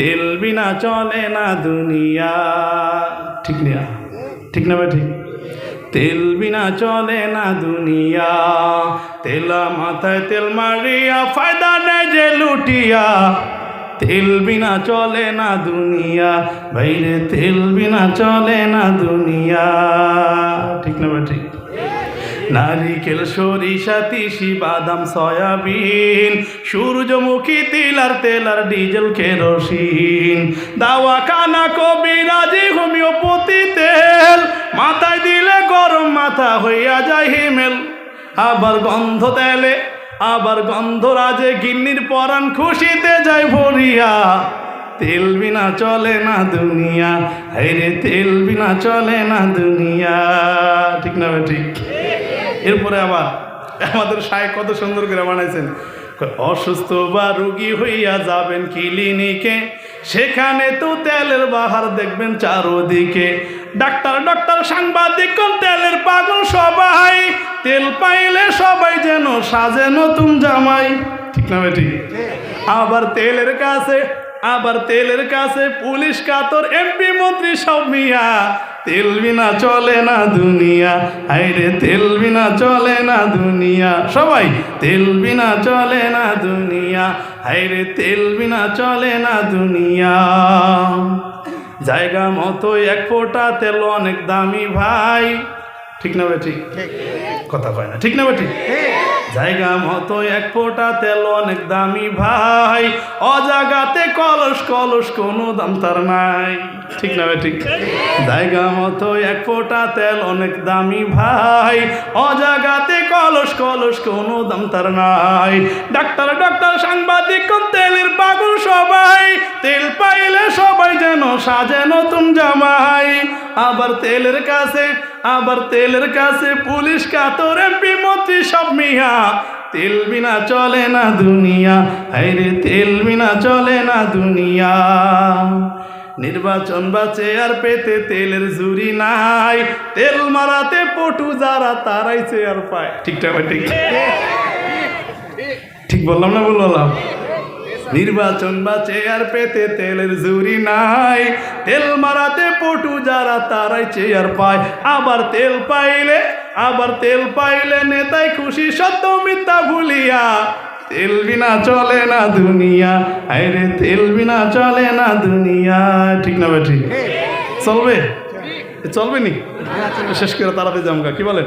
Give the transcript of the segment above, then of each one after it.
তেল বিনা চলে না দুনিয়া। ঠিক না? ঠিক না ঠিক তেল বিনা চলে না দুনিয়া। তেলা মাথায় তেল মারিয়া, ফায়দা নেই যে লুটিয়া। তেল বিনা চলে না দুনিয়া বাইরে তেল বিনা চলে না দুনিয়া। ঠিক না ঠিক নারিকেল সরিষা, তিসি, বাদাম, সয়াবিন, সূর্যমুখী তিল আর তেল আর ডিজেল কেরোসিন। দাওয়া কানা কবিরাজি হোমিওপতি তেল। মাথায় দিলে গরম মাথা হইয়া যায় হিমেল। আবার গন্ধ তেলে, আবার গন্ধ রাজে গিন্নির পরাণ খুশিতে যায় ভরিয়া। তেল বিনা চলে না দুনিয়া, হাইরে তেল বিনা চলে না দুনিয়া। ঠিক না ঠিক? এরপরে আবার আমাদের সায় কত সুন্দর করে বানাইছেন। অসুস্থ বা রুগী হইয়া যাবেন ক্লিনিকে, সেখানে তো তেলের বাহার দেখবেন চারোদিকে। ডাক্তার ডাক্তার, সাংবাদিক তেলের পাগল সবাই? তেল পাইলে সবাই যেন সাজে নতুন জামাই। ঠিক না ঠিক আবার তেলের কাছে, আবার তেলের কাছে পুলিশ, কাতর, এমপি, মন্ত্রী সব মিয়া তেল বিনা চলে না দুনিয়া। হাইরে তেল বিনা চলে না দুনিয়া। সবাই তেল বিনা চলে না দুনিয়া। হাইরে তেল বিনা চলে না দুনিয়া। জায়গা মতো এক ফোঁটা তেল অনেক দামি ভাই। ঠিক না ঠিক। কথা কয় না। ঠিক না ঠিক। জায়গা মতো এক ফোঁটা তেল, অনেক দামি ভাই। অজাগাতে কলস কলস কোনো দাম তার নাই। ঠিক না ঠিক? জায়গা মতো এক ফোঁটা তেল, অনেক দামি ভাই। অজাগাতে কলস কলস কোনো দাম তার নাই। ডাক্তার ডাক্তার, সাংবাদিক তেলের পাগল সবাই? তেল পাইলে সবাই যেন সাজে নতুন জামাই। আবার তেলের কাছে, আবার তেলের কাছে পুলিশ, কাতর, এমপি মন্ত্রী মিয়া তেল বিনা চলে না দুনিয়া। হাইরে তেল বিনা চলে না দুনিয়া। নির্বাচন বা চেয়ার পেতে তেলের জুরি নাই। তেল মারাতে পটু যারা, তারাই চেয়ার পায়। ঠিকঠাক ঠিক? ঠিক বললাম না বললাম? নির্বাচন বা চেয়ার পেতে তেলের জুরি নাই। তেল মারাতে পটু যারা, তারাই চেয়ার পায়। আবার তেল পাইলে আবার তেল পাইলে নেতাই খুশি, সত্য মিথ্যা ভুলিয়া। তেল বিনা চলে না দুনিয়া আরে তেল বিনা চলে না দুনিয়া। ঠিক না বেঠি? চলবে? চলবে নি? শেষ করে তাড়াতে জামগা কি বলেন?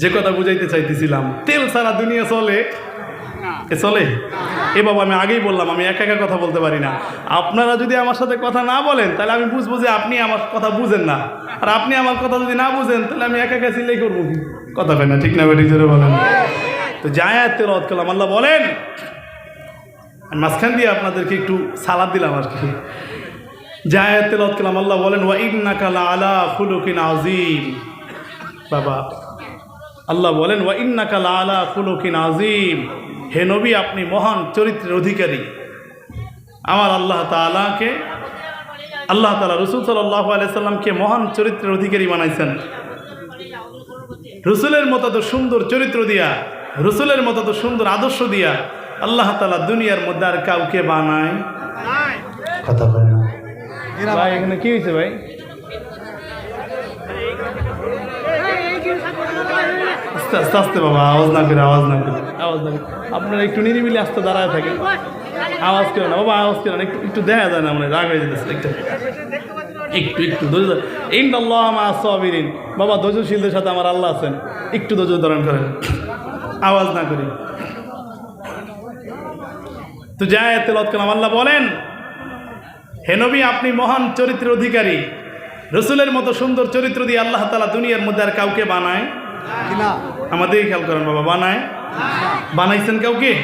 যে কথা বুঝাইতে চাইতেছিলাম, তেল সারা দুনিয়া চলে এ চলে? এ বাবা, আমি আগেই বললাম, আমি একা একা কথা বলতে পারি না। আপনারা যদি আমার সাথে কথা না বলেন, তাহলে আমি বুঝব যে আপনি আমার কথা বুঝেন না। আর আপনি আমার কথা যদি না বুঝেন, তাহলে আমি একা একা সিলেই করব কথা হয় না, ঠিক না বেটি? জোরে বলেন। তো জায়াত তেলত করলাম, আল্লাহ বলেন মাঝখান দিয়ে আপনাদেরকে একটু সালাদ দিলাম আর কি। জায়াত তেলত করলাম, আল্লাহ বলেন, ওয়া ইন্নাকালা আলা খুলুকিন আজিম বাবা, আল্লাহ বলেন, ওয়া ইন্নাকালা আলা খুলুকিন আজিম হে নবী আপনি মহান চরিত্রের অধিকারী। আমার আল্লাহ তালাকে আল্লাহ তালা রসুল সাল্লাহ আলাইসাল্লামকে মহান চরিত্রের অধিকারী বানাইছেন। রসুলের মতো তো সুন্দর চরিত্র দিয়া রসুলের মতো তো সুন্দর আদর্শ দিয়া আল্লাহ তালা দুনিয়ার মধ্যে আর কাউকে বানায় কথা বলেন ভাই এখানে কি হয়েছে ভাই? আস্তে আস্তে আস্তে বাবা আওয়াজ না করে আওয়াজ না করে। আওয়াজ না করে। আপনারা একটু নিরিবিলি আস্তে দাঁড়ায় থাকেন। আওয়াজ করে না বাবা আওয়াজ করে না একটু একটু দেখা যায় না মানে রাগ হয়ে যেতেছে একটু একটু একটু ধৈর্য ইন আল্লাহ মা সাবিরিন। বাবা ধৈর্যশীলদের সাথে আমার আল্লাহ আছেন। একটু ধৈর্য ধারণ করেন আওয়াজ না করি। তো যায় তেলত কালাম আল্লাহ বলেন হেনবি আপনি মহান চরিত্রের অধিকারী। রসুলের মতো সুন্দর চরিত্র দিয়ে আল্লাহ তালা দুনিয়ার মধ্যে আর কাউকে বানায় আমাদের খেয়াল করেন বাবা, বানায়? বানাইছেন কাউকে?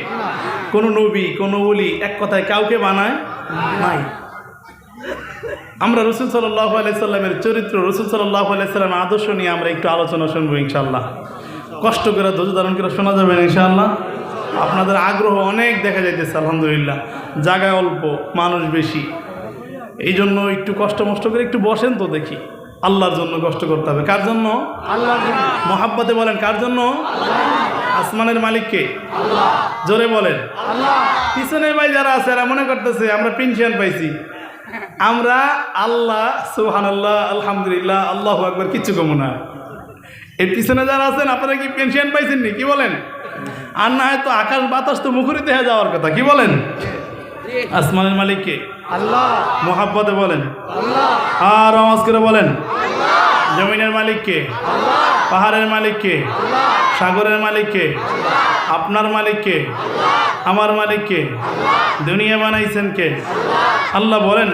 কোনো নবী, কোনো ওলি, এক কথায় কাউকে বানায় নাই। আমরা রসুল সাল্লাহ আলাইসাল্লামের চরিত্র, রসুল সাল্লাহ আলাইসাল্লামের আদর্শ নিয়ে আমরা একটু আলোচনা শুনব ইনশাল্লাহ কষ্ট করে, ধৈর্য ধারণ করে শোনা যাবে না ইনশাআল্লাহ। আপনাদের আগ্রহ অনেক দেখা যাইতেছে, আলহামদুলিল্লাহ। জায়গা অল্প, মানুষ বেশি। এই জন্য একটু কষ্ট মষ্ট করে একটু বসেন তো দেখি। আল্লাহর জন্য কষ্ট করতে হবে। কার জন্য? আল্লাহ মহাব্বতে বলেন কার জন্য? আসমানের মালিককে। জোরে বলেন। পিছনে ভাই যারা আছে এরা মনে করতেছে আমরা পেনশন পাইছি। আমরা আল্লাহ সুহান আল্লাহ আলহামদুলিল্লাহ আল্লাহ আকবর কিচ্ছু কমো না। এর পিছনে যারা আছেন আপনারা কি পেনশন পাইছেন নি? কি বলেন? আর না হয়তো আকাশ বাতাস তো মুখরিত হয়ে যাওয়ার কথা কি বলেন? আসমানের মালিককে। আল্লাহ। মোহাব্বতে বলেন। আল্লাহ। আর আওয়াজ করে বলেন। জমিনের মালিককে। পাহাড়ের মালিককে। সাগরের মালিককে। আপনার মালিককে। আমার মালিককে। দুনিয়া বানাইছেন কে? আল্লাহ। বলেন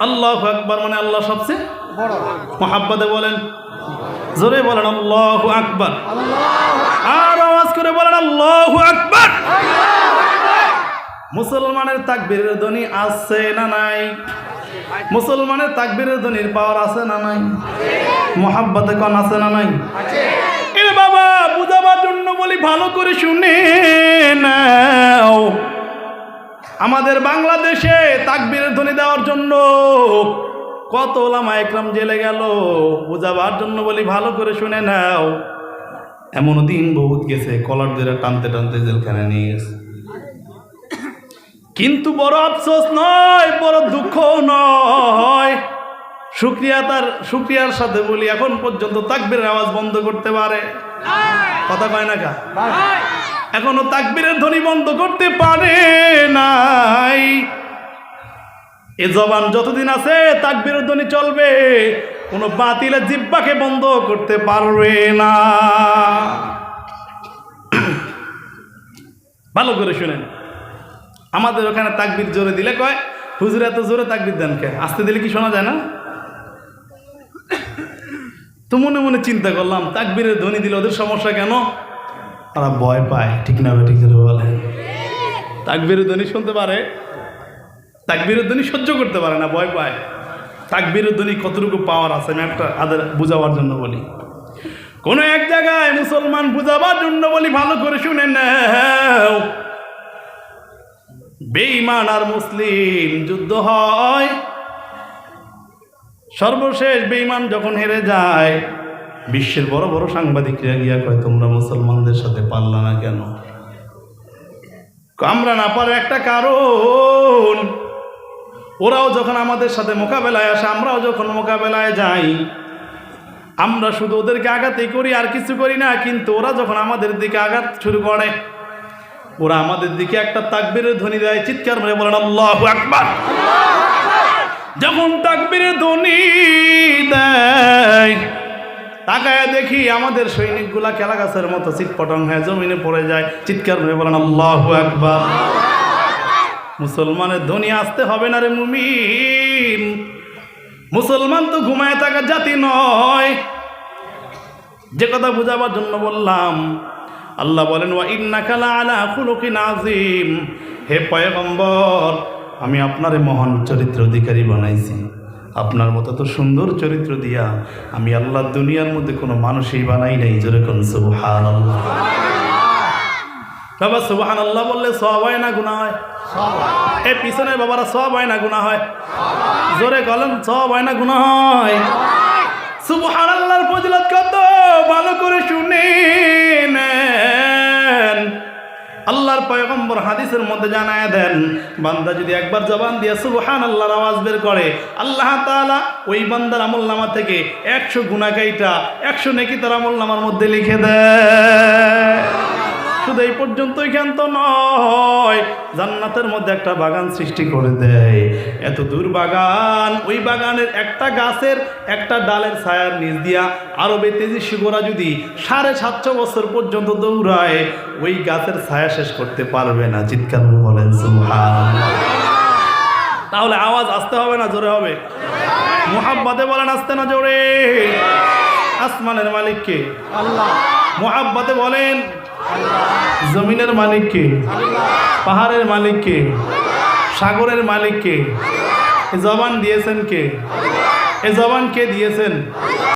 আল্লাহ আকবর। মানে আল্লাহ সবচেয়ে মহাব্বাদে বলেন। জোরে বলেন, আল্লাহ আকবর। আর আওয়াজ করে বলেন, আল্লাহ আকবার। মুসলমানের তাকবীরের ধ্বনি আছে না নাই? মুসলমানের তাকবীরের ধ্বনির পাওয়ার আছে না নাই? মোহাব্বতে কন আছে না নাই? এ বাবা, বুঝাবার জন্য বলি, ভালো করে শুনে নাও। আমাদের বাংলাদেশে তাকবীরের ধ্বনি দেওয়ার জন্য কত ওলামা একরাম জেলে গেল। বুঝাবার জন্য বলি ভালো করে শুনে নাও। এমন দিন বহুত গেছে কলার ধরে টানতে টানতে জেলখানে নিয়ে গেছে। কিন্তু বড় আফসোস নয় বড় দুঃখ নয়। শুক্রিয়া তার শুক্রিয়ার সাথে বলি এখন পর্যন্ত তাকবীরের আওয়াজ বন্ধ করতে পারে। কথা কয় না কা? এখনও তাকবীরের ধ্বনি বন্ধ করতে পারে নাই। এ জবান যতদিন আছে তাকবীরের ধ্বনি চলবে কোনো বাতিলের জিব্বাকে বন্ধ করতে পারবে না ভালো করে শুনেন আমাদের ওখানে তাকবির জোরে দিলে কয় হুজুর এত জোরে তাকবির দেন কে আসতে দিলে কি শোনা যায় না তো মনে মনে চিন্তা করলাম তাকবীরের ধ্বনি দিলে ওদের সমস্যা কেন তারা ভয় পায় ঠিক না ঠিক বলে তাকবীরের ধ্বনি শুনতে পারে তাকবীরের ধ্বনি সহ্য করতে পারে না, ভয় পায়। তাকবীরের ধ্বনি কতটুকু পাওয়ার আছে, আমি একটা আদের বুঝাবার জন্য বলি। কোনো এক জায়গায় মুসলমান বুঝাবার জন্য বলি, ভালো করে শুনে নাও। বেঈমান আর মুসলিম যুদ্ধ হয়। সর্বশেষ বেঈমান যখন হেরে যায়, বিশ্বের বড় বড় সাংবাদিকরা গিয়া কয়, তোমরা মুসলমানদের সাথে পারলা না কেন? আমরা না পারার একটা কারণ ওরাও যখন আমাদের সাথে মোকাবেলায় আসে, আমরাও যখন মোকাবেলায় যাই, আমরা শুধু ওদেরকে আঘাতই করি, আর কিছু করি না, কিন্তু ওরা যখন আমাদের দিকে আঘাত শুরু করে, ওরা আমাদের দিকে একটা তাকবীরের ধ্বনি দেয়, চিৎকার মেরে বলেন, আল্লাহ আকবার! যখন তাকবীরের ধ্বনি দেয়, তাকায় দেখি আমাদের সৈনিকগুলা কেলা গাছের মতো চিটপটং হয়ে জমিনে পড়ে যায়, চিৎকার মেরে বলেন, আল্লাহ আকবার! মুসলমানের ধ্বনি আসতে হবে না রে মুমিন। মুসলমান তো ঘুমায় থাকা জাতি নয়। যে কথা বোঝাবার জন্য বললাম, আল্লাহ বলেন, ওয়া ইন্নাকালা আলা আজিম হে পয়গম্বর, আমি আপনারে মহান চরিত্র অধিকারী বানাইছি। আপনার মতো তো সুন্দর চরিত্র দিয়া আমি আল্লাহ দুনিয়ার মধ্যে কোনো মানুষই বানাই নাই যেরকম সুবহান আল্লাহ বাবা সুবহান আল্লাহ বললে সব হয় না গুণা হয়? এ পিছনে বাবারা সব হয় না গুণা হয়? জোরে গলেন সব হয় না গুণা হয়? সুবহান আল্লাহর ফজিলত কত? ভালো করে শুনে নেন আল্লাহর পয়গম্বর হাদিসের মধ্যে জানায় দেন বান্দা যদি একবার জবান দিয়ে সুবহান আল্লাহর আওয়াজ বের করে আল্লাহ তাআলা ওই বান্দার আমলনামা থেকে একশো গুণাকাইটা একশো নেকি তার আমলনামার মধ্যে লিখে দেয়। শুধু এই পর্যন্তই ক্ষান্ত নয়, জান্নাতের মধ্যে একটা বাগান সৃষ্টি করে দেয়। এত দূর বাগান, ওই বাগানের একটা গাছের, একটা ডালের ছায়ার নিচ দিয়া আরবে তেজি শিগোরা যদি সাড়ে সাতশো বছর পর্যন্ত দৌড়ায়, ওই গাছের ছায়া শেষ করতে পারবে না। চিৎকার বলেন তাহলে আওয়াজ আসতে হবে না, জোরে হবে? মোহাব্বাতে বলেন, আসতে না জোরে? আসমানের মালিককে? আল্লাহ। মোহাব্বাতে বলেন, জমিনের মালিককে পাহাড়ের মালিককে সাগরের মালিককে এ জবান দিয়েছেন কে? এ জবান কে দিয়েছেন?